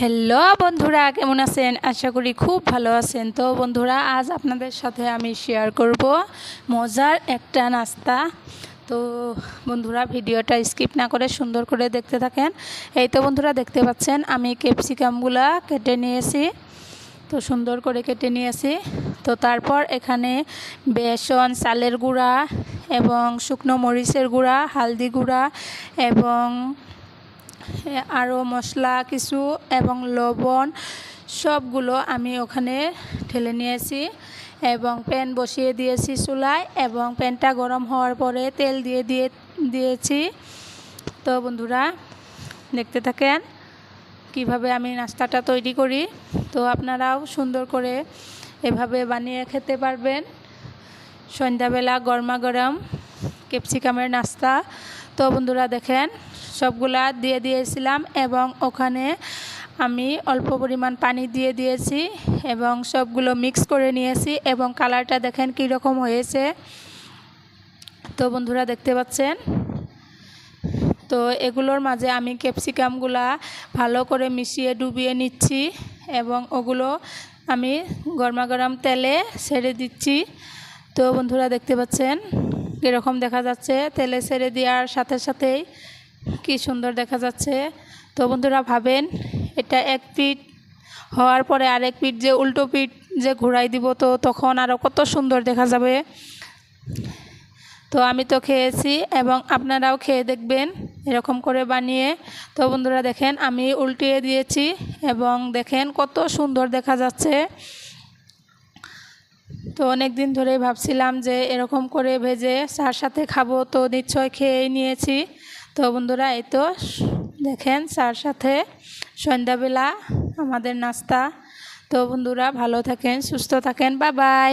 Hello বন্ধুরা, কেমন আছেন? আশা করি খুব ভালো আছেন। তো বন্ধুরা, আজ আপনাদের সাথে আমি শেয়ার করব মজার একটা নাস্তা। তো বন্ধুরা, ভিডিওটা স্কিপ না করে সুন্দর করে দেখতে থাকেন। এই তো বন্ধুরা, দেখতে পাচ্ছেন, আমি ক্যাপসিকামগুলা কেটে নিয়েছি। তো সুন্দর করে কেটে নিয়েছি। তো তারপর এখানে বেসন, চালের গুঁড়া এবং শুকনো মরিচের গুঁড়া, হালদি গুঁড়া এবং আরও মশলা, কিছু এবং লবণ, সবগুলো আমি ওখানে ঢেলে নিয়েছি এবং প্যান বসিয়ে দিয়েছি চুলায় এবং প্যানটা গরম হওয়ার পরে তেল দিয়ে দিয়ে দিয়েছি। তো বন্ধুরা, দেখতে থাকেন কীভাবে আমি নাস্তাটা তৈরি করি। তো আপনারাও সুন্দর করে এভাবে বানিয়ে খেতে পারবেন। সন্ধ্যাবেলা গরমা গরম ক্যাপসিকামের নাস্তা। তো বন্ধুরা দেখেন, সবগুলা দিয়ে দিয়েছিলাম এবং ওখানে আমি অল্প পরিমাণ পানি দিয়ে দিয়েছি এবং সবগুলো মিক্স করে নিয়েছি এবং কালারটা দেখেন কী রকম হয়েছে। তো বন্ধুরা দেখতে পাচ্ছেন? তো এগুলোর মাঝে আমি ক্যাপসিকামগুলা ভালো করে মিশিয়ে ডুবিয়ে নিচ্ছি এবং ওগুলো আমি গরমা গরম তেলে ছেড়ে দিচ্ছি। তো বন্ধুরা দেখতে পাচ্ছেন? কীরকম দেখা যাচ্ছে, তেলে ছেড়ে দেওয়ার সাথে সাথেই কি সুন্দর দেখা যাচ্ছে। তো বন্ধুরা ভাবেন, এটা এক পিঠ হওয়ার পরে আরেক পিঠ যে উল্টো পিঠ যে ঘুরাই দিব, তো তখন আরও কত সুন্দর দেখা যাবে। তো আমি তো খেয়েছি এবং আপনারাও খেয়ে দেখবেন, এরকম করে বানিয়ে। তো বন্ধুরা দেখেন, আমি উল্টিয়ে দিয়েছি এবং দেখেন কত সুন্দর দেখা যাচ্ছে। তো অনেক দিন ধরেই ভাবছিলাম যে এরকম করে ভেজে চার সাথে খাব, তো নিশ্চয় খেয়েই নিয়েছি। তো বন্ধুরা, এই তো দেখেন চার সাথে সন্ধ্যাবেলা আমাদের নাস্তা। তো বন্ধুরা, ভালো থাকেন, সুস্থ থাকেন বা বাই